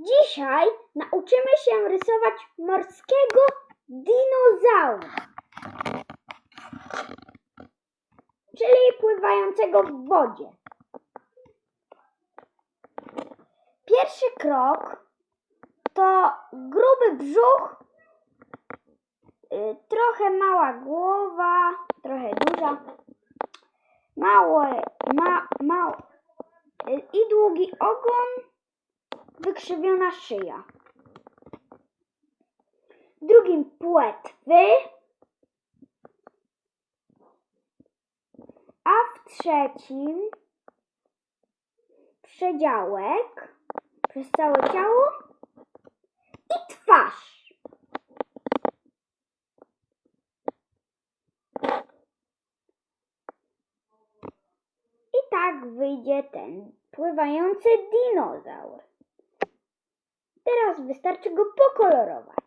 Dzisiaj nauczymy się rysować morskiego dinozaura, czyli pływającego w wodzie. Pierwszy krok to gruby brzuch, y, trochę mała głowa, trochę duża, małe, ma, mało, y, i długi ogon, wykrzywiona szyja. W drugim płetwy, a w trzecim przedziałek przez całe ciało i twarz. I tak wyjdzie ten pływający dinozaur. Teraz wystarczy go pokolorować.